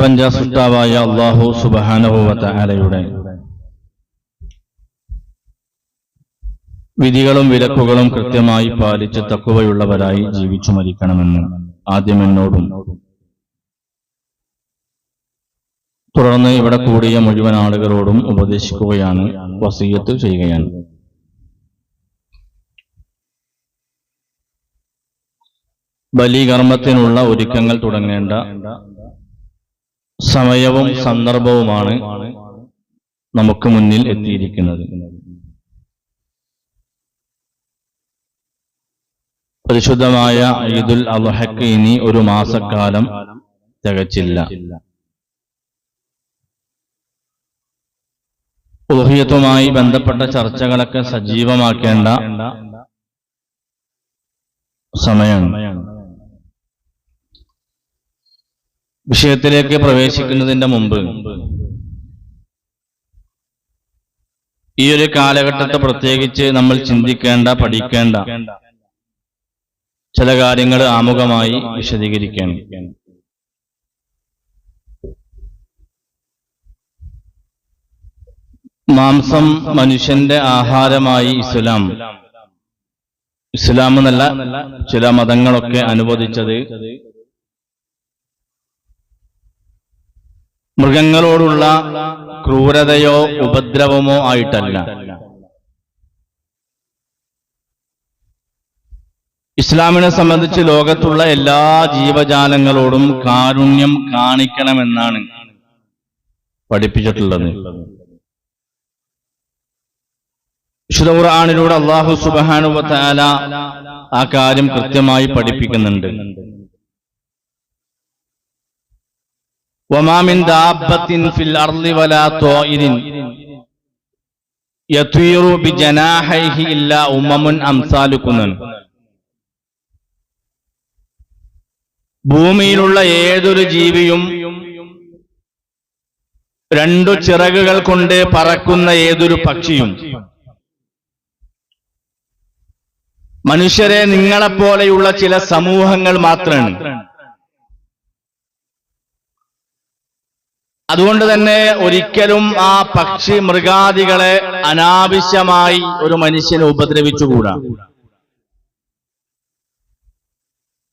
പ്രപഞ്ച സൃഷ്ടാവായ അള്ളാഹു സുബാനഹുവലയുടെ വിധികളും വിലക്കുകളും കൃത്യമായി പാലിച്ച് തക്കുവയുള്ളവരായി ജീവിച്ചു മരിക്കണമെന്ന് ആദ്യം എന്നോടും തുടർന്ന് ഇവിടെ കൂടിയ മുഴുവൻ ആളുകളോടും ഉപദേശിക്കുകയാണ് വസീയത്ത് ചെയ്യുകയാണ്. ബലികർമ്മത്തിനുള്ള ഒരുക്കങ്ങൾ തുടങ്ങേണ്ട സമയവും സന്ദർഭവുമാണ് നമുക്ക് മുന്നിൽ എത്തിയിരിക്കുന്നത്. പരിശുദ്ധമായ ഈദുൽ അദ്ഹയ്ക്ക് ഇനി ഒരു മാസക്കാലം തികച്ചില്ല. ഉൽഹിയത്തുമായി ബന്ധപ്പെട്ട ചർച്ചകളൊക്കെ സജീവമാക്കേണ്ട സമയമാണ്. വിഷയത്തിലേക്ക് പ്രവേശിക്കുന്നതിന്റെ മുമ്പ് ഈ ഒരു കാലഘട്ടത്തെ പ്രത്യേകിച്ച് നമ്മൾ ചിന്തിക്കേണ്ട പഠിക്കേണ്ട ചില കാര്യങ്ങൾ ആമുഖമായി വിശദീകരിക്കണം. മാംസം മനുഷ്യന്റെ ആഹാരമായി ഇസ്ലാം. ഇസ്ലാം എന്നല്ല ചില മതങ്ങളൊക്കെ അനുവദിച്ചത് മൃഗങ്ങളോടുള്ള ക്രൂരതയോ ഉപദ്രവമോ ആയിട്ടല്ല. ഇസ്ലാമിനെ സംബന്ധിച്ച് ലോകത്തുള്ള എല്ലാ ജീവജാലങ്ങളോടും കാരുണ്യം കാണിക്കണമെന്നാണ് പഠിപ്പിച്ചിട്ടുള്ളത്. വിശുദ്ധ അള്ളാഹു സുബാനുവല ആ കാര്യം കൃത്യമായി പഠിപ്പിക്കുന്നുണ്ട്. ഭൂമിയിലുള്ള ഏതൊരു ജീവിയും രണ്ടു ചിറകുകൾ കൊണ്ട് പറക്കുന്ന ഏതൊരു പക്ഷിയും. മനുഷ്യരെ നിങ്ങളെപ്പോലെയുള്ള ചില സമൂഹങ്ങൾ മാത്രമാണ്. അതുകൊണ്ട് തന്നെ ഒരിക്കലും ആ പക്ഷി മൃഗാദികളെ അനാവശ്യമായി ഒരു മനുഷ്യനെ ഉപദ്രവിച്ചുകൂടാ.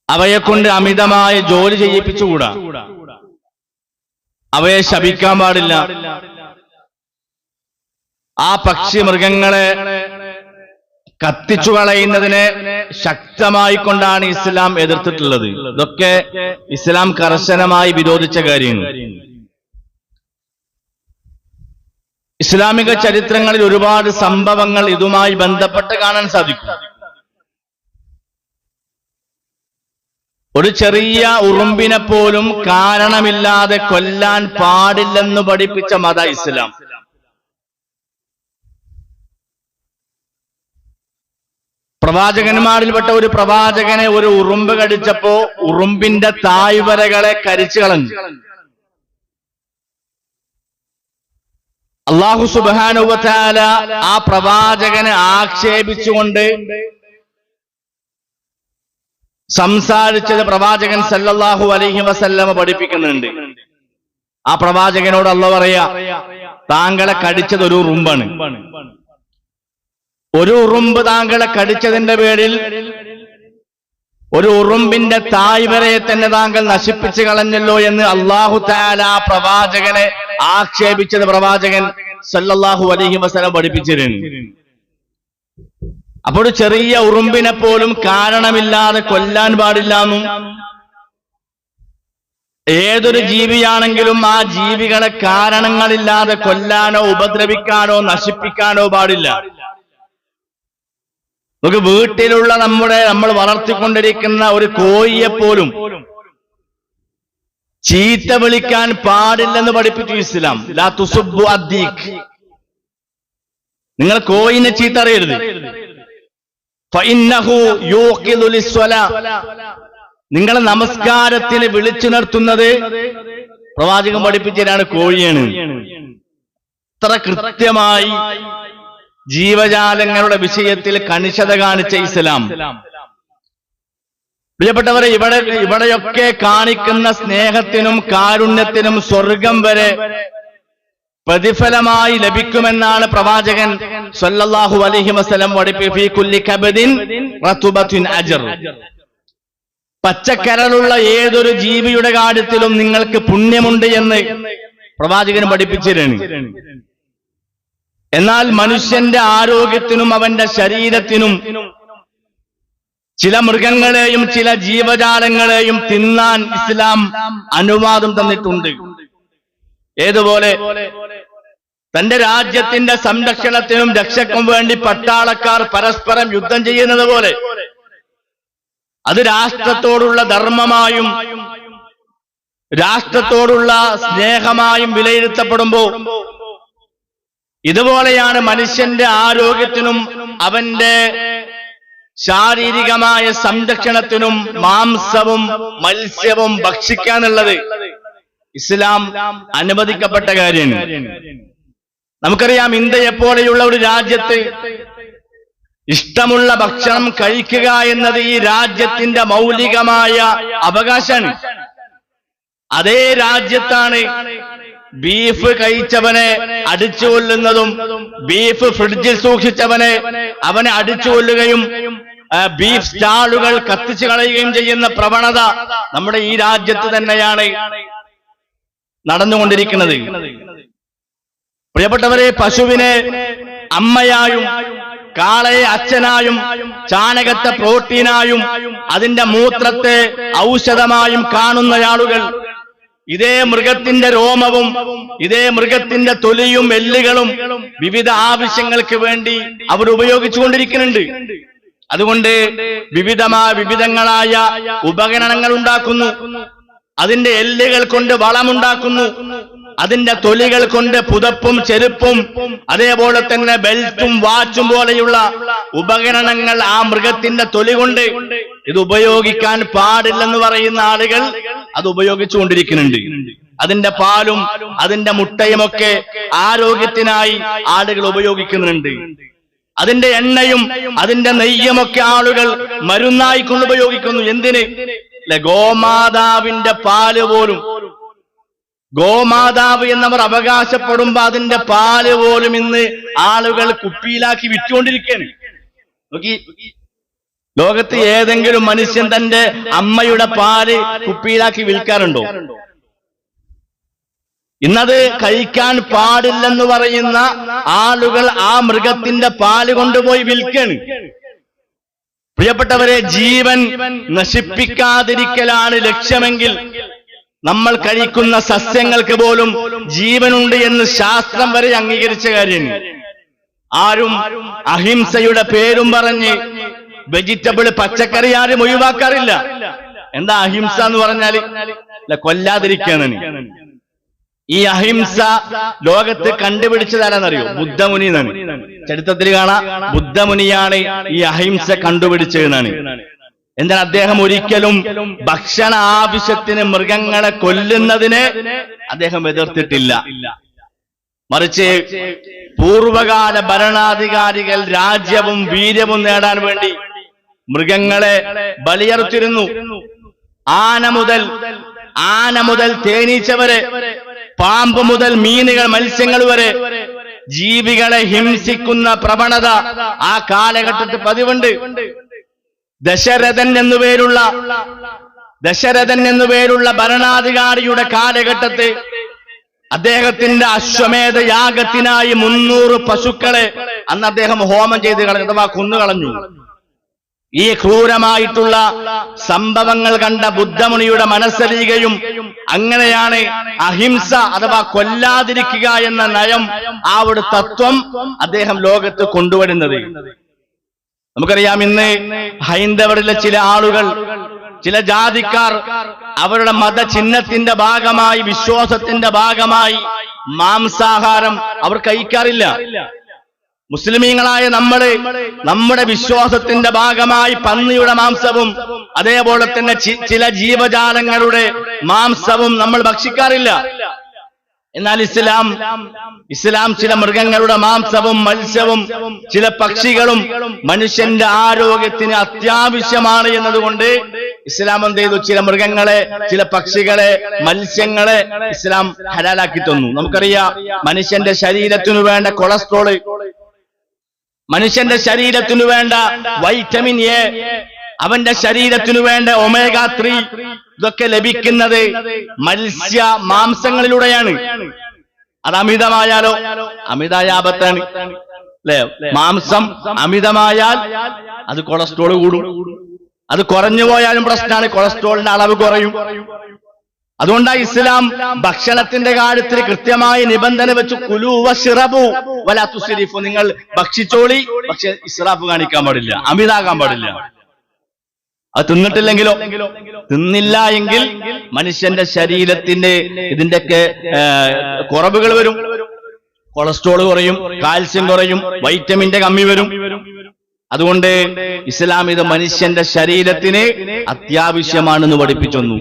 അവയെ കൊണ്ട് അമിതമായ ജോലി ചെയ്യിപ്പിച്ചുകൂടാ. അവയെ ശപിക്കാൻ പാടില്ല. ആ പക്ഷി മൃഗങ്ങളെ കത്തിച്ചു കളയുന്നതിനെ ശക്തമായി കൊണ്ടാണ് ഇസ്ലാം എതിർത്തിട്ടുള്ളത്. ഇതൊക്കെ ഇസ്ലാം കർശനമായി വിരോധിച്ച കാര്യങ്ങൾ. ഇസ്ലാമിക ചരിത്രങ്ങളിൽ ഒരുപാട് സംഭവങ്ങൾ ഇതുമായി ബന്ധപ്പെട്ട് കാണാൻ സാധിക്കും. ഒരു ചെറിയ ഉറുമ്പിനെ പോലും കാരണമില്ലാതെ കൊല്ലാൻ പാടില്ലെന്ന് പഠിപ്പിച്ച മത ഇസ്ലാം. പ്രവാചകന്മാരിൽപ്പെട്ട ഒരു പ്രവാചകനെ ഒരു ഉറുമ്പ് കടിച്ചപ്പോ ഉറുമ്പിന്റെ തായ്വരകളെ കരിച്ചു കളഞ്ഞു. അള്ളാഹു സുബാനുവല ആ പ്രവാചകനെ ആക്ഷേപിച്ചുകൊണ്ട് സംസാരിച്ചത് പ്രവാചകൻ സല്ലല്ലാഹു അലൈഹി വസല്ലമ പഠിപ്പിക്കുന്നുണ്ട്. ആ പ്രവാചകനോട് അല്ല പറയാ താങ്കളെ കടിച്ചത് ഒരു ഉറുമ്പാണ്. ഒരു ഉറുമ്പ് താങ്കളെ കടിച്ചതിന്റെ പേരിൽ ഒരു ഉറുമ്പിന്റെ തായ് വരെ തന്നെ താങ്കൾ നശിപ്പിച്ചു കളഞ്ഞല്ലോ എന്ന് അള്ളാഹു താല പ്രവാചകനെ ആക്ഷേപിച്ചത് പ്രവാചകൻ സല്ലല്ലാഹു അലൈഹി വസല്ലം പഠിപ്പിച്ചിരുന്നു. അപ്പോൾ ചെറിയ ഉറുമ്പിനെ പോലും കാരണമില്ലാതെ കൊല്ലാൻ പാടില്ല എന്നും ഏതൊരു ജീവിയാണെങ്കിലും ആ ജീവികളെ കാരണങ്ങളില്ലാതെ കൊല്ലാനോ ഉപദ്രവിക്കാനോ നശിപ്പിക്കാനോ പാടില്ല. നമുക്ക് വീട്ടിലുള്ള നമ്മുടെ നമ്മൾ വളർത്തിക്കൊണ്ടിരിക്കുന്ന ഒരു കോഴിയെ പോലും ചീത്ത വിളിക്കാൻ പാടില്ലെന്ന് പഠിപ്പിച്ചു ഇസ്ലാം. ലാ തുസുബ്ബു അദ്ദീഖ്. നിങ്ങൾ കോയിനെ ചീത്ത അറിയരുത്. നിങ്ങളെ നമസ്കാരത്തിന് വിളിച്ചു നിർത്തുന്നത് പ്രവാചകൻ പഠിപ്പിച്ചതാണ് കോഴിയാണ്. അത്ര കൃത്യമായി ജീവജാലങ്ങളുടെ വിഷയത്തിൽ കണിശത കാണിച്ച ഇസ്ലാം. പ്രിയപ്പെട്ടവരെ ഇവിടെ ഇവിടെയൊക്കെ കാണിക്കുന്ന സ്നേഹത്തിനും കാരുണ്യത്തിനും സ്വർഗം വരെ പ്രതിഫലമായി ലഭിക്കുമെന്നാണ് പ്രവാചകൻ സല്ലല്ലാഹു അലൈഹി വസല്ലം പഠിപ്പി ഫീ കുല്ലി കബദിൻ റതുബത്തിൻ അജ്ർ. പച്ചക്കരളുള്ള ഏതൊരു ജീവിയുടെ കാര്യത്തിലും നിങ്ങൾക്ക് പുണ്യമുണ്ട് എന്ന് പ്രവാചകൻ പഠിപ്പിച്ചിരുന്നു. എന്നാൽ മനുഷ്യന്റെ ആരോഗ്യത്തിനും അവന്റെ ശരീരത്തിനും ചില മൃഗങ്ങളെയും ചില ജീവജാലങ്ങളെയും തിന്നാൻ ഇസ്ലാം അനുവാദം തന്നിട്ടുണ്ട്. ഏതുപോലെ? തന്റെ രാജ്യത്തിന്റെ സംരക്ഷണത്തിനും രക്ഷക്കും വേണ്ടി പട്ടാളക്കാർ പരസ്പരം യുദ്ധം ചെയ്യുന്നത് പോലെ. അത് രാഷ്ട്രത്തോടുള്ള ധർമ്മമായും രാഷ്ട്രത്തോടുള്ള സ്നേഹമായും വിലയിരുത്തപ്പെടുമ്പോ ഇതുപോലെയാണ് മനുഷ്യന്റെ ആരോഗ്യത്തിനും അവന്റെ ശാരീരികമായ സംരക്ഷണത്തിനും മാംസവും മത്സ്യവും ഭക്ഷിക്കാനുള്ളത്. ഇസ്ലാം അനുവദിക്കപ്പെട്ട കാര്യം. നമുക്കറിയാം ഇന്ത്യയെ ഒരു രാജ്യത്ത് ഇഷ്ടമുള്ള ഭക്ഷണം കഴിക്കുക എന്നത് ഈ രാജ്യത്തിന്റെ മൗലികമായ അവകാശമാണ്. അതേ രാജ്യത്താണ് ബീഫ് കഴിച്ചവനെ അടിച്ചു കൊല്ലുന്നതും ബീഫ് ഫ്രിഡ്ജിൽ സൂക്ഷിച്ചവനെ അവനെ അടിച്ചു കൊല്ലുകയും ബീഫ് സ്റ്റാളുകൾ കത്തിച്ചു കളയുകയും ചെയ്യുന്ന പ്രവണത നമ്മുടെ ഈ രാജ്യത്ത് തന്നെയാണ് നടന്നുകൊണ്ടിരിക്കുന്നത്. പ്രിയപ്പെട്ടവരെ പശുവിനെ അമ്മയായും കാളയെ അച്ഛനായും ചാണകത്തെ പ്രോട്ടീനായും അതിന്റെ മൂത്രത്തെ ഔഷധമായും കാണുന്ന ആളുകൾ ഇതേ മൃഗത്തിന്റെ രോമവും ഇതേ മൃഗത്തിന്റെ തൊലിയും എല്ലുകളും വിവിധ ആവശ്യങ്ങൾക്ക് വേണ്ടി അവർ ഉപയോഗിച്ചുകൊണ്ടിരിക്കുന്നുണ്ട് അതുകൊണ്ട് വിവിധമായ വിവിധങ്ങളായ ഉപകരണങ്ങൾ ഉണ്ടാക്കുന്നു. അതിന്റെ എല്ലുകൾ കൊണ്ട് വളമുണ്ടാക്കുന്നു. അതിന്റെ തൊലികൾ കൊണ്ട് പുതപ്പും ചെരുപ്പും അതേപോലെ തന്നെ ബെൽറ്റും വാച്ചും പോലെയുള്ള ഉപകരണങ്ങൾ ആ മൃഗത്തിന്റെ തൊലി കൊണ്ട് ഇത് ഉപയോഗിക്കാൻ പാടില്ലെന്ന് പറയുന്ന ആളുകൾ അത് ഉപയോഗിച്ചുകൊണ്ടിരിക്കുന്നുണ്ട് അതിന്റെ പാലും അതിന്റെ മുട്ടയുമൊക്കെ ആരോഗ്യത്തിനായി ആളുകൾ ഉപയോഗിക്കുന്നുണ്ട്. അതിന്റെ എണ്ണയും അതിന്റെ നെയ്യുമൊക്കെ ആളുകൾ മരുന്നായി കൊണ്ട് ഉപയോഗിക്കുന്നു. എന്തിന്? ഗോമാതാവിന്റെ പാൽ പോലും. ഗോമാതാവ് എന്നവർ അവകാശപ്പെടുമ്പോ അതിന്റെ പാൽ പോലും ഇന്ന് ആളുകൾ കുപ്പിയിലാക്കി വിറ്റുകൊണ്ടിരിക്കുകയാണ്. നോക്കി ലോകത്ത് ഏതെങ്കിലും മനുഷ്യൻ തന്റെ അമ്മയുടെ പാൽ കുപ്പിയിലാക്കി വിൽക്കാറുണ്ടോ? ഇന്നത് കഴിക്കാൻ പാടില്ലെന്ന് പറയുന്ന ആളുകൾ ആ മൃഗത്തിന്റെ പാൽ കൊണ്ടുപോയി വിൽക്കാണ് പ്രിയപ്പെട്ടവരെ ജീവൻ നശിപ്പിക്കാതിരിക്കലാണ് ലക്ഷ്യമെങ്കിൽ നമ്മൾ കഴിക്കുന്ന സസ്യങ്ങൾക്ക് പോലും ജീവനുണ്ട് എന്ന് ശാസ്ത്രം വരെ അംഗീകരിച്ച കാര്യം. ആരും അഹിംസയുടെ പേരും പറഞ്ഞ് വെജിറ്റബിൾ പച്ചക്കറി ആരും ഒഴിവാക്കാറില്ല. എന്താ അഹിംസ എന്ന് പറഞ്ഞാൽ അല്ല കൊല്ലാതിരിക്കാനാണ് ഈ അഹിംസ ലോകത്ത് കണ്ടുപിടിച്ചതാരാന്നറിയോ? ബുദ്ധമുനി എന്നാണ് ചരിത്രത്തിൽ കാണാം ബുദ്ധമുനിയാണ് ഈ അഹിംസ കണ്ടുപിടിച്ചതെന്നാണ്. എന്നാൽ അദ്ദേഹം ഒരിക്കലും ഭക്ഷണ ആവശ്യത്തിന് മൃഗങ്ങളെ കൊല്ലുന്നതിനെ അദ്ദേഹം എതിർത്തിട്ടില്ല. മറിച്ച് പൂർവകാല ഭരണാധികാരികൾ രാജ്യവും വീര്യവും നേടാൻ വേണ്ടി മൃഗങ്ങളെ ബലിയർത്തിരുന്നു ആന മുതൽ ആന മുതൽ തേനീച്ചവരെ പാമ്പ് മുതൽ മീനുകൾ മത്സ്യങ്ങൾ വരെ ജീവികളെ ഹിംസിക്കുന്ന പ്രവണത ആ കാലഘട്ടത്തിൽ പതിവുണ്ട്. ദശരഥൻ എന്നു പേരുള്ള ദശരഥൻ എന്നു പേരുള്ള ഭരണാധികാരിയുടെ കാലഘട്ടത്തിൽ അദ്ദേഹത്തിന്റെ അശ്വമേധ യാഗത്തിനായി മുന്നൂറ് പശുക്കളെ അന്ന് അദ്ദേഹം ഹോമം ചെയ്ത് കളഞ്ഞു അഥവാ കൊന്നുകളഞ്ഞു ഈ ക്രൂരമായിട്ടുള്ള സംഭവങ്ങൾ കണ്ട ബുദ്ധമുണിയുടെ മനസ്സറിയുകയും അങ്ങനെയാണ് അഹിംസ അഥവാ കൊല്ലാതിരിക്കുക എന്ന നയം ആ ഒരു തത്വം അദ്ദേഹം ലോകത്ത് കൊണ്ടുവരുന്നത്. നമുക്കറിയാം ഇന്ന് ഹൈന്ദവരിലെ ചില ആളുകൾ ചില ജാതിക്കാർ അവരുടെ മതചിഹ്നത്തിന്റെ ഭാഗമായി വിശ്വാസത്തിന്റെ ഭാഗമായി മാംസാഹാരം അവർ കഴിക്കാറില്ല. മുസ്ലിമീങ്ങളായ നമ്മൾ നമ്മുടെ വിശ്വാസത്തിന്റെ ഭാഗമായി പന്നിയുടെ മാംസവും അതേപോലെ തന്നെ ചില ജീവജാലങ്ങളുടെ മാംസവും നമ്മൾ ഭക്ഷിക്കാറില്ല. എന്നാൽ ഇസ്ലാം ഇസ്ലാം ചില മൃഗങ്ങളുടെ മാംസവും മത്സ്യവും ചില പക്ഷികളും മനുഷ്യന്റെ ആരോഗ്യത്തിന് അത്യാവശ്യമാണ് എന്നതുകൊണ്ട് ഇസ്ലാം എന്ത് ചെയ്തു? ചില മൃഗങ്ങളെ ചില പക്ഷികളെ മത്സ്യങ്ങളെ ഇസ്ലാം ഹലാലാക്കി തന്നു. നമുക്കറിയാം മനുഷ്യന്റെ ശരീരത്തിനു വേണ്ട കൊളസ്ട്രോൾ മനുഷ്യന്റെ ശരീരത്തിനു വേണ്ട വൈറ്റമിൻ എ അവന്റെ ശരീരത്തിനു വേണ്ട ഒമേഗ ത്രീ ഇതൊക്കെ ലഭിക്കുന്നത് മത്സ്യ മാംസങ്ങളിലൂടെയാണ്. അത് അമിതമായാലോ അമിതായാപത്താണ്. അല്ലേ? മാംസം അമിതമായാൽ അത് കൊളസ്ട്രോൾ കൂടും. അത് കുറഞ്ഞു പോയാലും പ്രശ്നമാണ്. കൊളസ്ട്രോളിന്റെ അളവ് കുറയും. അതുകൊണ്ടാണ് ഇസ്ലാം ഭക്ഷണത്തിന്റെ കാര്യത്തിൽ കൃത്യമായി നിബന്ധന വെച്ച് കുലു സിറബു വലാത്തു നിങ്ങൾ ഭക്ഷിച്ചോളി പക്ഷെ ഇസ്രാഫ് കാണിക്കാൻ പാടില്ല. അമിതാകാൻ പാടില്ല. അത് തിന്നിട്ടില്ലെങ്കിലോ? തിന്നില്ല എങ്കിൽ മനുഷ്യന്റെ ശരീരത്തിന്റെ ഇതിന്റെയൊക്കെ കുറവുകൾ വരും. കൊളസ്ട്രോൾ കുറയും കാൽസ്യം കുറയും വൈറ്റമിന്റെ കമ്മി വരും. അതുകൊണ്ട് ഇസ്ലാം ഇത് മനുഷ്യന്റെ ശരീരത്തിന് അത്യാവശ്യമാണെന്ന് പഠിപ്പിച്ചു തന്നു.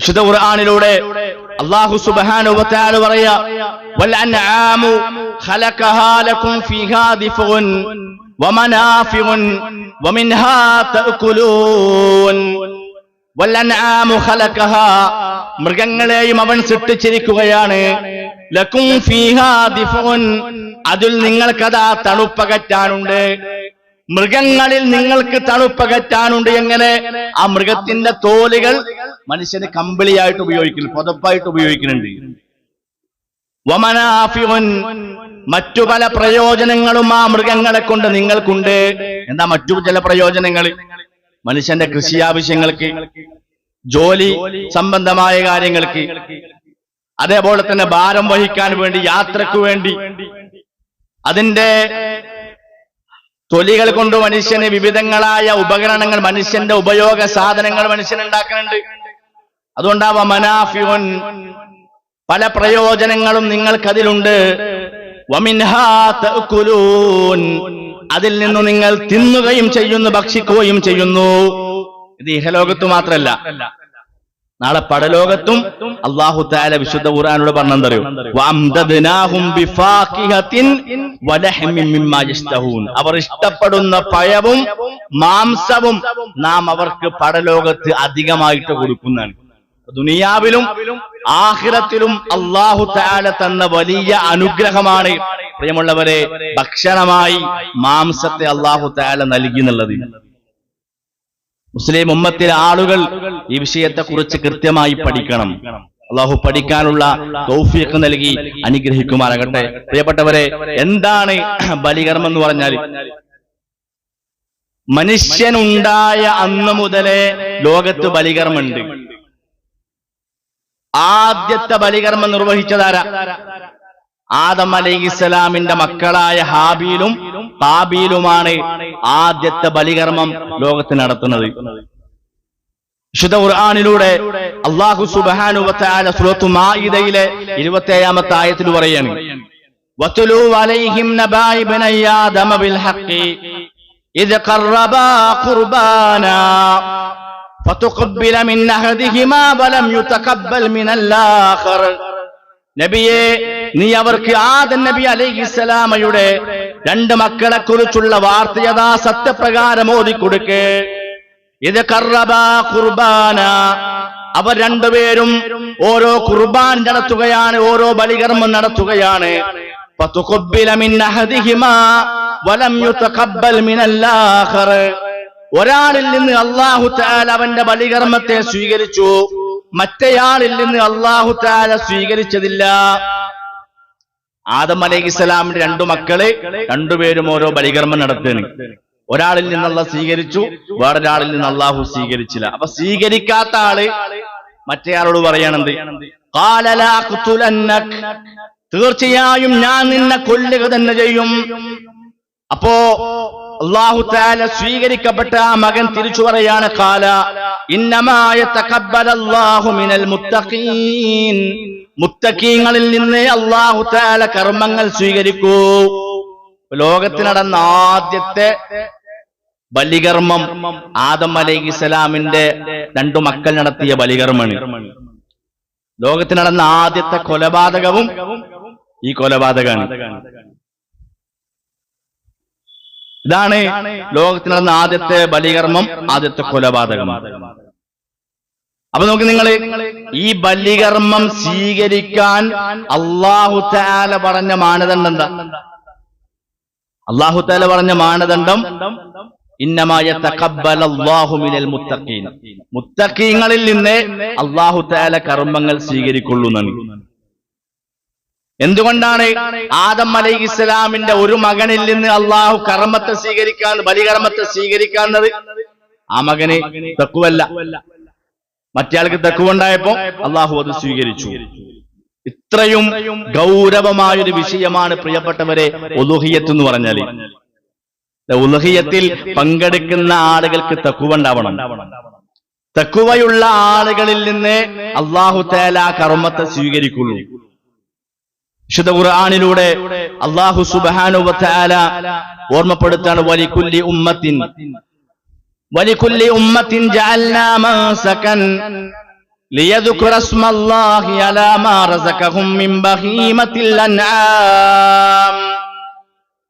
വിശുദ്ധ ഖുർആനിലൂടെ വ തആല പറയാ മൃഗങ്ങളെയും അവൻ സൃഷ്ടിച്ചിരിക്കുകയാണ്. ലക്കും അതിൽ നിങ്ങൾക്കതാ തണുപ്പകറ്റാനുണ്ട്. മൃഗങ്ങളിൽ നിങ്ങൾക്ക് തണുപ്പകറ്റാനുണ്ട് എങ്ങനെ? ആ മൃഗത്തിന്റെ തോലുകൾ മനുഷ്യന് കമ്പിളിയായിട്ട് ഉപയോഗിക്കുന്നു പുതപ്പായിട്ട് ഉപയോഗിക്കുന്നുണ്ട്. മറ്റു പല പ്രയോജനങ്ങളും ആ മൃഗങ്ങളെ കൊണ്ട് നിങ്ങൾക്കുണ്ട്. എന്താ മറ്റു ചില പ്രയോജനങ്ങൾ? മനുഷ്യന്റെ കൃഷി ആവശ്യങ്ങൾക്ക് ജോലി സംബന്ധമായ കാര്യങ്ങൾക്ക് അതേപോലെ തന്നെ ഭാരം വഹിക്കാൻ വേണ്ടി യാത്രയ്ക്ക് വേണ്ടി. അതിന്റെ തൊലികൾ കൊണ്ട് മനുഷ്യന് വിവിധങ്ങളായ ഉപകരണങ്ങൾ മനുഷ്യന്റെ ഉപയോഗ സാധനങ്ങൾ മനുഷ്യൻ ഉണ്ടാക്കുന്നുണ്ട്. അതുകൊണ്ടാവാ മനാഫിയോൻ പല പ്രയോജനങ്ങളും നിങ്ങൾക്കതിലുണ്ട്. അതിൽ നിന്ന് നിങ്ങൾ തിന്നുകയും ചെയ്യുന്നു ഭക്ഷിക്കുകയും ചെയ്യുന്നു. ഇത് ഇഹലോകത്ത് മാത്രല്ല. നാളെ പടലോകത്തും അള്ളാഹു താല വിശുദ്ധ ഖുർആനോട് പറഞ്ഞെന്തറിയോ അവർ ഇഷ്ടപ്പെടുന്ന പഴവും മാംസവും നാം അവർക്ക് പടലോകത്ത് അധികമായിട്ട് കൊടുക്കുന്നതാണ്. ദുനിയാവിലും ആഖിറത്തിലും അള്ളാഹു താല തന്ന വലിയ അനുഗ്രഹമാണ് പ്രിയമുള്ളവരെ ഭക്ഷണമായി മാംസത്തെ അള്ളാഹു താല നൽകി എന്നുള്ളത്. മുസ്ലിം ഉമ്മത്തിലെ ആളുകൾ ഈ വിഷയത്തെ കുറിച്ച് കൃത്യമായി പഠിക്കണം. അള്ളാഹു പഠിക്കാനുള്ള തൗഫീഖ് നൽകി അനുഗ്രഹിക്കുമാറാകട്ടെ. പ്രിയപ്പെട്ടവരെ എന്താണ് ബലികർമ്മം എന്ന് പറഞ്ഞാൽ? മനുഷ്യനുണ്ടായ അന്ന് മുതലേ ലോകത്ത് ബലികർമ്മുണ്ട് ആദ്യത്തെ ബലികർമ്മം നിർവഹിച്ചതാരാ ആദം അലൈഹിസ്സലാമിന്റെ മക്കളായ ഹാബീലും കാബീലുമാണ് ആദ്യത്തെ ബലികർമ്മം ലോകത്ത് നടത്തുന്നത് വിശുദ്ധ ഖുർആനിലൂടെ അള്ളാഹു സുബ്ഹാനഹു വ തആല സൂറത്തു മാഇദയിലെ 27ാമത്തെ ആയത്തിൽ പറയാണ് വതുലു അലൈഹിം നബാ ഇബ്നൈ ആദമ ബിൽ ഹഖ് إذ قربا قربانا فتقبل من أحدهما ولم يتقبل من الآخر നബിയെ നീ അവർക്ക് ആദൻ നബി അലൈഹിസ്സലാമയുടെ രണ്ട് മക്കളെ കുറിച്ചുള്ള വാർത്ത യഥാ സത്യപ്രകാരം ഓതിക്കൊടുക്ക് ഇത് കറബ കുർബാന അവർ രണ്ടുപേരും ഓരോ കുർബാൻ നടത്തുകയാണ് ഓരോ ബലികർമ്മം നടത്തുകയാണ് ഫതുഖബ്ബില മിൻ അഹദിഹിമാ വലം യുതഖബ്ബൽ മിനൽ ആഖർ ഒരാളിൽ നിന്ന് അള്ളാഹു തആല അവന്റെ ബലികർമ്മത്തെ സ്വീകരിച്ചു. മറ്റേയാളിൽ നിന്ന് അള്ളാഹു താല സ്വീകരിച്ചതില്ല. ആദം അലൈഹി ഇസ്ലാമിന്റെ രണ്ടു മക്കൾ രണ്ടുപേരും ഓരോ ബലികർമ്മം നടത്തുന്നു ഒരാളിൽ നിന്നുള്ള സ്വീകരിച്ചു വേറൊരാളിൽ നിന്ന് അള്ളാഹു സ്വീകരിച്ചില്ല. അപ്പൊ സ്വീകരിക്കാത്ത ആൾ മറ്റേയാളോട് പറയണത്. തീർച്ചയായും ഞാൻ നിന്നെ കൊല്ലുക തന്നെ ചെയ്യും. അപ്പോ അള്ളാഹു താല സ്വീകരിക്കപ്പെട്ട ആ മകൻ തിരിച്ചു പറയാണ് കാല ഇന്നമായ മിനൽ മുത്തഖീൻ. മുത്തഖീങ്ങളിൽ നിന്ന് അള്ളാഹു താല കർമ്മങ്ങൾ സ്വീകരിക്കൂ. ലോകത്തിൽ നടന്ന ആദ്യത്തെ ബലികർമ്മം ആദം അലൈഹി സ്വലാമിന്റെ രണ്ടു മക്കൾ നടത്തിയ ബലികർമ്മമാണ്. ലോകത്തിൽ നടന്ന ആദ്യത്തെ കൊലപാതകവും ഈ കൊലപാതകമാണ്. ഇതാണ് ലോകത്തിൽ നടന്ന ആദ്യത്തെ ബലികർമ്മം ആദ്യത്തെ കൊലപാതകം. അപ്പൊ നോക്ക് നിങ്ങൾ ഈ ബലികർമ്മം സ്വീകരിക്കാൻ അള്ളാഹു താല പറഞ്ഞ മാനദണ്ഡം എന്താ? അള്ളാഹു താല പറഞ്ഞ മാനദണ്ഡം ഇന്നമായ മിനൽ മുത്തഖീൻ. മുത്തഖീങ്ങളിൽ നിന്ന് അള്ളാഹു താല കർമ്മങ്ങൾ സ്വീകരിക്കുള്ളൂ എന്നാണ്. എന്തുകൊണ്ടാണ് ആദം അലൈഹി ഇസ്ലാമിന്റെ ഒരു മകനിൽ നിന്ന് അള്ളാഹു കർമ്മത്തെ സ്വീകരിക്കാൻ ബലികർമ്മത്തെ സ്വീകരിക്കാന്നത് ആ മകന് തെക്കുവല്ല. മറ്റേയാൾക്ക് തെക്കുവുണ്ടായപ്പോ അള്ളാഹു അത് സ്വീകരിച്ചു. ഇത്രയും ഗൗരവമായൊരു വിഷയമാണ് പ്രിയപ്പെട്ടവരെ ഒലുഹിയത്ത് എന്ന് പറഞ്ഞാൽ ഉലഹിയത്തിൽ പങ്കെടുക്കുന്ന ആളുകൾക്ക് തക്കുവുണ്ടാവണം. തെക്കുവയുള്ള ആളുകളിൽ നിന്ന് അള്ളാഹു തേല കർമ്മത്തെ സ്വീകരിക്കുള്ളൂ. വിശുദ്ധ ഖുർആാനിലൂടെ അള്ളാഹു സുബാനുവല ഓർമ്മപ്പെടുത്താണ് വലിക്കുല്ലി ഉമ്മത്തിൻ വലിക്കുല്ലി ഉമ്മത്തിൻ ജഅൽനാ മൻസകൻ ليذكر اسم الله على ما رزقهم من بهيمة الأنعام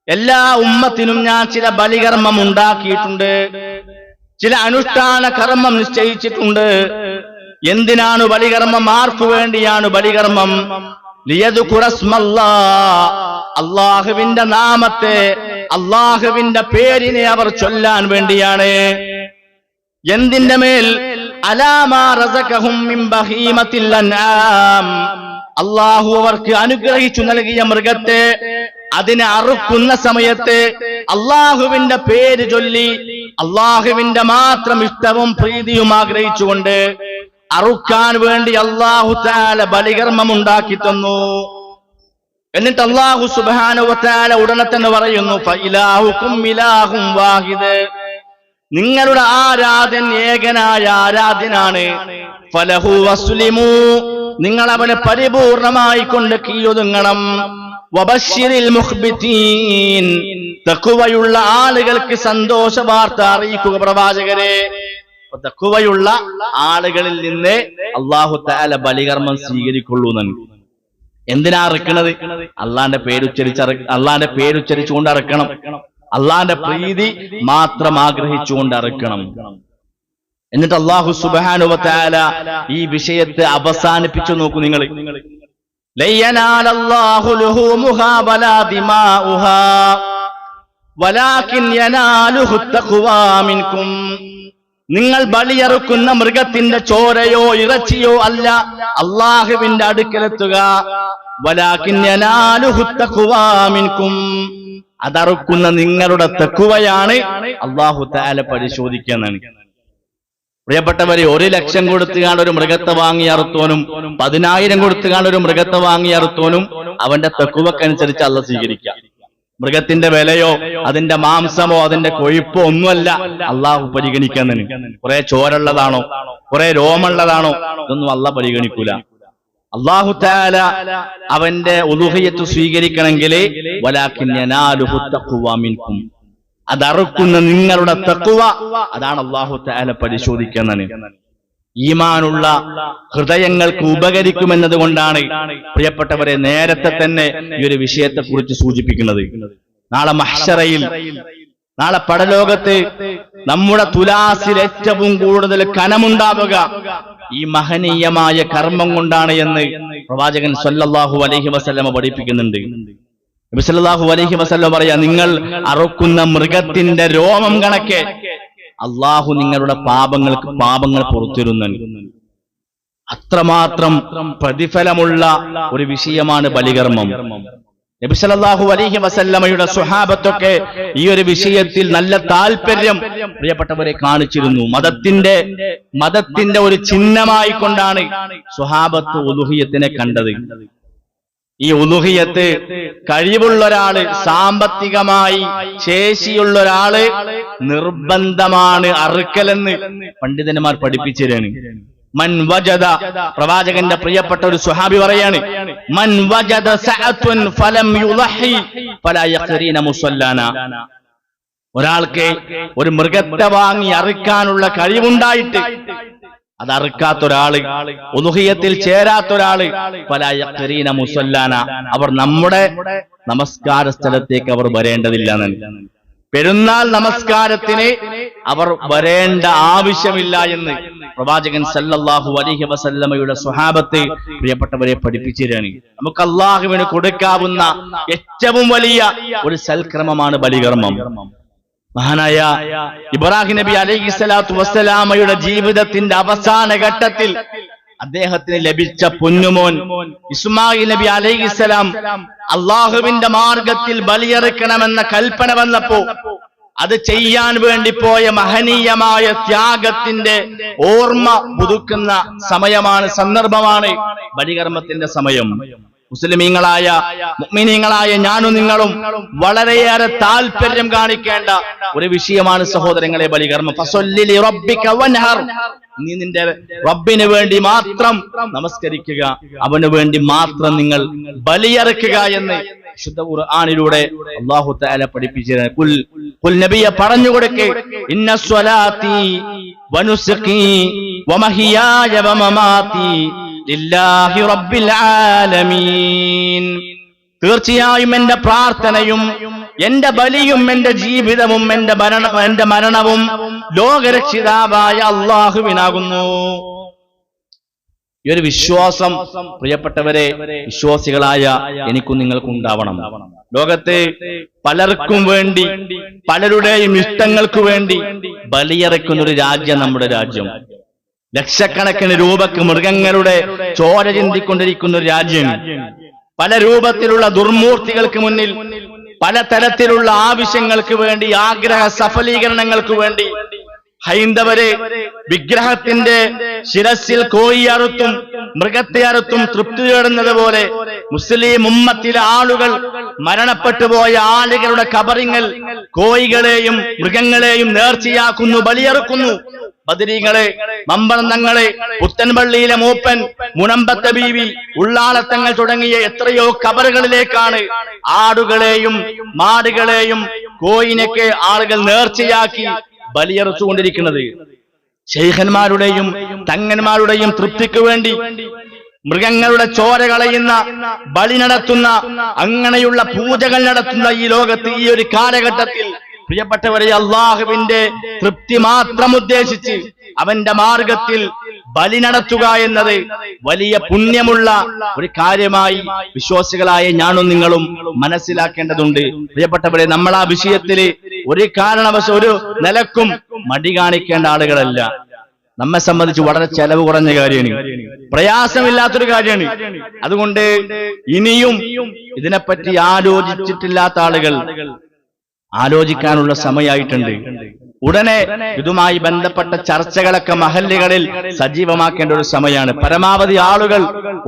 എല്ലാ ഉമ്മത്തിനും ഞാൻ ചില ബലികർമ്മം ഉണ്ടാക്കിയിട്ടുണ്ട് ചില അനുഷ്ഠാന കർമ്മം നിശ്ചയിച്ചിട്ടുണ്ട് എന്തിനാണ് ബലികർമ്മം ആർക്കു വേണ്ടിയാണ് ബലികർമ്മം ലിയദുഖുറസ്മല്ലാ അള്ളാഹുവിന്റെ നാമത്തെ അള്ളാഹുവിന്റെ പേരിനെ അവർ ചൊല്ലാൻ വേണ്ടിയാണ്. എന്തിന്റെ മേൽ? അള്ളാഹു അവർക്ക് അനുഗ്രഹിച്ചു നൽകിയ മൃഗത്തെ അതിനെ അറുക്കുന്ന സമയത്ത് അള്ളാഹുവിന്റെ പേര് ചൊല്ലി അള്ളാഹുവിന്റെ മാത്രം ഇഷ്ടവും പ്രീതിയും ആഗ്രഹിച്ചുകൊണ്ട് അറുക്കാൻ വേണ്ടി അള്ളാഹു താല ബലികർമ്മം ഉണ്ടാക്കി തന്നു. എന്നിട്ട് അള്ളാഹു സുബാനുവത്താല ഉടനെ തന്നെ പറയുന്നു വാഹിദ്. നിങ്ങളുടെ ആരാധൻ ഏകനായ ആരാധ്യനാണ് ഫലഹു വസ്ലിമു. നിങ്ങൾ അവനെ പരിപൂർണമായി കൊണ്ട് കീഴൊതുങ്ങണം. തക്കുവയുള്ള ആളുകൾക്ക് സന്തോഷ വാർത്ത അറിയിക്കുക പ്രവാചകരെ. തക്കുവയുള്ള ആളുകളിൽ നിന്ന് അള്ളാഹു താല ബലികർമ്മം സ്വീകരിക്കുള്ളൂ നന്ദി എന്തിനാ അറക്കണത്? അള്ളാന്റെ പേരുച്ചരിച്ച് അള്ളാന്റെ പേരുച്ചരിച്ചുകൊണ്ട് അറക്കണം. അള്ളാന്റെ പ്രീതി മാത്രം ആഗ്രഹിച്ചുകൊണ്ട് അറക്കണം. എന്നിട്ട് അള്ളാഹു സുബാനുവത്താല ഈ വിഷയത്തെ അവസാനിപ്പിച്ചു നോക്കൂ നിങ്ങൾ. നിങ്ങൾ ബലിയറുക്കുന്ന മൃഗത്തിന്റെ ചോരയോ ഇറച്ചിയോ അല്ല അള്ളാഹുവിന്റെ അടുക്കലെത്തുക. വലാക്കിന്യനാലുഹുത്തക്കുവാമിൻകും അതറുക്കുന്ന നിങ്ങളുടെ തെക്കുവയാണ് അള്ളാഹു താല പരിശോധിക്കുന്നതാണ് പ്രിയപ്പെട്ടവരെ ഒരു ലക്ഷം കൊടുത്തുകാണ്ട് ഒരു മൃഗത്തെ വാങ്ങി അറുത്തോനും പതിനായിരം കൊടുത്തുകാണ്ട് ഒരു മൃഗത്തെ വാങ്ങി അറുത്തോനും അവന്റെ തെക്കുവക്കനുസരിച്ച് അല്ല സ്വീകരിക്കാം മൃഗത്തിന്റെ വിലയോ അതിന്റെ മാംസമോ അതിന്റെ കൊഴുപ്പോ ഒന്നുമല്ല അള്ളാഹു പരിഗണിക്കുന്നതിന് കുറെ ചോരുള്ളതാണോ? കുറെ രോമുള്ളതാണോ ഇതൊന്നും അല്ല പരിഗണിക്കൂല. അള്ളാഹു താല അവന്റെ ഉലുഹയത്ത് സ്വീകരിക്കണമെങ്കിൽ അതറുക്കുന്ന നിങ്ങളുടെ തക്കുവ അതാണ് അള്ളാഹു താല പരിശോധിക്കുന്നത് ഈമാനുള്ള ഹൃദയങ്ങൾക്ക് ഉപകരിക്കുമെന്നത് കൊണ്ടാണ് പ്രിയപ്പെട്ടവരെ നേരത്തെ തന്നെ ഈ ഒരു വിഷയത്തെ കുറിച്ച് സൂചിപ്പിക്കുന്നത്. നാളെ മഹ്ഷറയിൽ നാളെ പടലോകത്ത് നമ്മുടെ തുലാസിൽ ഏറ്റവും കൂടുതൽ കനമുണ്ടാവുക ഈ മഹനീയമായ കർമ്മം കൊണ്ടാണ് എന്ന് പ്രവാചകൻ സല്ലല്ലാഹു അലൈഹി വസല്ലമ പഠിപ്പിക്കുന്നുണ്ട്. നബി സല്ലല്ലാഹു അലൈഹി വസല്ലം പറയാ നിങ്ങൾ അറുക്കുന്ന മൃഗത്തിന്റെ രോമം കണക്കെ അള്ളാഹു നിങ്ങളുടെ പാപങ്ങൾക്ക് പാപങ്ങൾ പുറത്തിരുന്നുണ്ട് അത്രമാത്രം പ്രതിഫലമുള്ള ഒരു വിഷയമാണ് ബലികർമ്മം. നബി അലഹി വസല്ലമയുടെ സുഹാബത്തൊക്കെ ഈ ഒരു വിഷയത്തിൽ നല്ല താല്പര്യം പ്രിയപ്പെട്ടവരെ കാണിച്ചിരുന്നു. മതത്തിന്റെ മതത്തിന്റെ ഒരു ചിഹ്നമായി കൊണ്ടാണ് സുഹാബത്ത് കണ്ടത്. ഈ ഉലുഹിയത്ത് കഴിവുള്ള ഒരാൾ സാമ്പത്തികമായി ശേഷിയുള്ള ഒരാൾ നിർബന്ധമാണ് അറുക്കലെന്ന് പണ്ഡിതന്മാർ പഠിപ്പിച്ചിരാണ് മൻ വജദ പ്രവാചകന്റെ പ്രിയപ്പെട്ട ഒരു സുഹാബി പറയാണ് മൻ വജദ സഅത്തുൻ ഫലം ഒരാൾക്ക് ഒരു മൃഗത്തെ വാങ്ങി അറുക്കാനുള്ള കഴിവുണ്ടായിട്ട് അത് അറുക്കാത്ത ഒരാൾ. ചേരാത്തൊരാൾ യക്കരീന മുസല്ലാന. അവർ നമ്മുടെ നമസ്കാര സ്ഥലത്തേക്ക് അവർ വരേണ്ടതില്ല പെരുന്നാൾ നമസ്കാരത്തിന് അവർ വരേണ്ട ആവശ്യമില്ല എന്ന് പ്രവാചകൻ സല്ലല്ലാഹു അലൈഹി വസല്ലമയുടെ സ്വഹാബത്തെ പ്രിയപ്പെട്ടവരെ പഠിപ്പിച്ചിരാണ് നമുക്ക് അള്ളാഹുവിന് കൊടുക്കാവുന്ന ഏറ്റവും വലിയ ഒരു സൽക്രമമാണ് ബലികർമ്മം. മഹാനായ ഇബ്രാഹിം നബി അലൈഹി സ്വലാത്തു വസ്സലാമയുടെ ജീവിതത്തിന്റെ അവസാന ഘട്ടത്തിൽ അദ്ദേഹത്തിന് ലഭിച്ച പൊന്നുമോൻ ഇസ്മായിൽ നബി അലൈഹിസ്സലാം അള്ളാഹുവിന്റെ മാർഗത്തിൽ ബലിയെറുക്കണമെന്ന കൽപ്പന വന്നപ്പോ അത് ചെയ്യാൻ വേണ്ടി പോയ മഹനീയമായ ത്യാഗത്തിന്റെ ഓർമ്മ പുതുക്കുന്ന സമയമാണ് സന്ദർഭമാണ് ബലികർമ്മത്തിന്റെ സമയം. മുസ്ലിമീങ്ങളായ മുഅ്മിനീങ്ങളായ ഞാനും നിങ്ങളും വളരെയേറെ താല്പര്യം കാണിക്കേണ്ട ഒരു വിഷയമാണ് സഹോദരങ്ങളെ ബലികർമ്മം. നീ നിന്റെ റബ്ബിന് വേണ്ടി മാത്രം നമസ്കരിക്കുക. അവന് വേണ്ടി മാത്രം നിങ്ങൾ ബലിയറക്കുക എന്ന് ശുദ്ധ ഖുർആനിലൂടെ അല്ലാഹു തആല പഠിപ്പിച്ചു കുൽ കുൽ നബിയെ പറഞ്ഞു കൊടുക്ക്. ഇന്ന സ്വലാത്തി വനുസ്ഖി വമഹിയായ വമമാതി റബ്ബിൽ ആലമീൻ. തീർച്ചയായും എന്റെ പ്രാർത്ഥനയും എന്റെ ബലിയും എന്റെ ജീവിതവും എന്റെ മരണ എന്റെ മരണവും ലോകരക്ഷിതാവായ അള്ളാഹുവിനാകുന്നു. ഈ ഒരു വിശ്വാസം പ്രിയപ്പെട്ടവരെ വിശ്വാസികളായ എനിക്കും നിങ്ങൾക്കും ഉണ്ടാവണം. ലോകത്തെ പലർക്കും വേണ്ടി പലരുടെയും ഇഷ്ടങ്ങൾക്ക് വേണ്ടി ബലിയറക്കുന്ന ഒരു രാജ്യം നമ്മുടെ രാജ്യം. ലക്ഷക്കണക്കിന് രൂപക്ക് മൃഗങ്ങളുടെ ചോര ചിന്തിക്കൊണ്ടിരിക്കുന്ന ഒരു രാജ്യം. പല രൂപത്തിലുള്ള ദുർമൂർത്തികൾക്ക് മുന്നിൽ പല തരത്തിലുള്ള ആവശ്യങ്ങൾക്ക് വേണ്ടി ആഗ്രഹ സഫലീകരണങ്ങൾക്ക് വേണ്ടി ഹൈന്ദവരെ വിഗ്രഹത്തിന്റെ ശിരസിൽ കോയി അറുത്തും മൃഗത്തെ അറുത്തും തൃപ്തി തേടുന്നത് പോലെ മുസ്ലിം ഉമ്മത്തിലെ ആളുകൾ മരണപ്പെട്ടു പോയ ആളുകളുടെ കബറിങ്ങൾ കോയികളെയും മൃഗങ്ങളെയും നേർച്ചയാക്കുന്നു ബലിയറുക്കുന്നു. ബദരീങ്ങളെ മമ്പളന്നങ്ങളെ പുത്തൻപള്ളിയിലെ മൂപ്പൻ മുനമ്പത്തെ ബീവി ഉള്ളാളത്തങ്ങൾ തുടങ്ങിയ എത്രയോ കബറുകളിലേക്കാണ് ആടുകളെയും മാടുകളെയും കോയിനൊക്കെ ആളുകൾ നേർച്ചയാക്കി ബലിയറച്ചുകൊണ്ടിരിക്കുന്നത് ശൈഖന്മാരുടെയും തങ്ങന്മാരുടെയും തൃപ്തിക്ക് വേണ്ടി മൃഗങ്ങളുടെ ചോര കളയുന്ന ബലി നടത്തുന്ന അങ്ങനെയുള്ള പൂജകൾ നടത്തുന്ന ഈ ലോകത്ത് ഈ ഒരു കാലഘട്ടത്തിൽ പ്രിയപ്പെട്ടവരെ അള്ളാഹുവിന്റെ തൃപ്തി മാത്രം ഉദ്ദേശിച്ച് അവന്റെ മാർഗത്തിൽ ബലി നടത്തുക എന്നത് വലിയ പുണ്യമുള്ള ഒരു കാര്യമായി വിശ്വാസികളായ ഞാനും നിങ്ങളും മനസ്സിലാക്കേണ്ടതുണ്ട്. പ്രിയപ്പെട്ടവരെ നമ്മൾ ആ വിഷയത്തിൽ ഒരു കാരണവശ ഒരു നിലക്കും മടി കാണിക്കേണ്ട ആളുകളല്ല. നമ്മെ സംബന്ധിച്ച് വളരെ ചെലവ് കുറഞ്ഞ കാര്യമാണ്. പ്രയാസമില്ലാത്തൊരു കാര്യമാണ്. അതുകൊണ്ട് ഇനിയും ഇതിനെപ്പറ്റി ആലോചിച്ചിട്ടില്ലാത്ത ആളുകൾ ആലോചിക്കാനുള്ള സമയമായിട്ടുണ്ട്. ഉടനെ ഇതുമായി ബന്ധപ്പെട്ട ചർച്ചകളൊക്കെ മഹല്ലുകളിൽ സജീവമാക്കേണ്ട ഒരു സമയമാണ്. പരമാവധി ആളുകൾ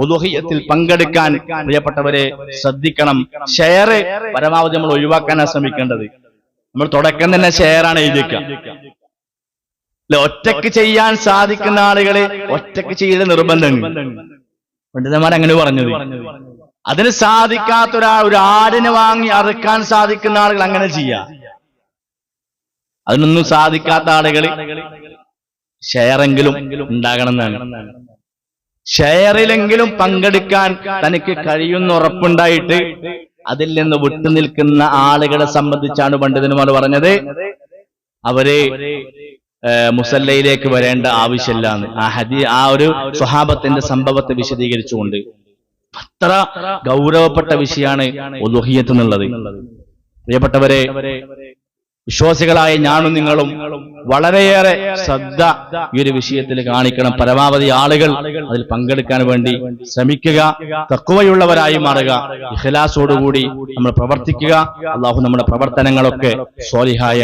ഉദുഹയത്തിൽ പങ്കെടുക്കാൻ പ്രിയപ്പെട്ടവരെ ശ്രദ്ധിക്കണം. ഷെയർ പരമാവധി നമ്മൾ ഒഴിവാക്കാനാണ് ശ്രമിക്കേണ്ടത്. നമ്മൾ തുടക്കം തന്നെ ഷെയറാണ് എഴുതിക്കുക ഒറ്റയ്ക്ക് ചെയ്യാൻ സാധിക്കുന്ന ആളുകളെ ഒറ്റയ്ക്ക് ചെയ്യൽ നിർബന്ധം പണ്ഡിതന്മാർ അങ്ങനെ പറഞ്ഞത്. അതിന് സാധിക്കാത്ത ഒരാൾ ഒരു ആടിനെ വാങ്ങി അറുക്കാൻ സാധിക്കുന്ന ആളുകൾ അങ്ങനെ ചെയ്യാം. അതിനൊന്നും സാധിക്കാത്ത ആളുകൾ ഷെയറെങ്കിലും ഉണ്ടാകണം എന്നാണ്. ഷെയറിലെങ്കിലും പങ്കെടുക്കാൻ തനിക്ക് കഴിയുന്ന ഉറപ്പുണ്ടായിട്ട് അതിൽ നിന്ന് വിട്ടുനിൽക്കുന്ന ആളുകളെ സംബന്ധിച്ചാണ് പണ്ഡിതന്മാർ പറഞ്ഞത്. അവരെ മുസല്ലയിലേക്ക് വരേണ്ട ആവശ്യമില്ല എന്ന് ആ ഹദി ആ ഒരു സ്വഹാബത്തിന്റെ സംഭവത്തെ വിശദീകരിച്ചുകൊണ്ട് അത്ര ഗൗരവപ്പെട്ട വിഷയമാണ് ഒലുഹിയത്ത് എന്നുള്ളത് പ്രിയപ്പെട്ടവരെ വിശ്വാസികളായ ഞാനും നിങ്ങളും വളരെയേറെ ശ്രദ്ധ ഈ ഒരു വിഷയത്തിൽ കാണിക്കണം. പരമാവധി ആളുകൾ അതിൽ പങ്കെടുക്കാൻ വേണ്ടി ശ്രമിക്കുക തക്കുവയുള്ളവരായി മാറുക ഇഖലാസോടുകൂടി നമ്മൾ പ്രവർത്തിക്കുക. അള്ളാഹു നമ്മുടെ പ്രവർത്തനങ്ങളൊക്കെ സ്വാലിഹായ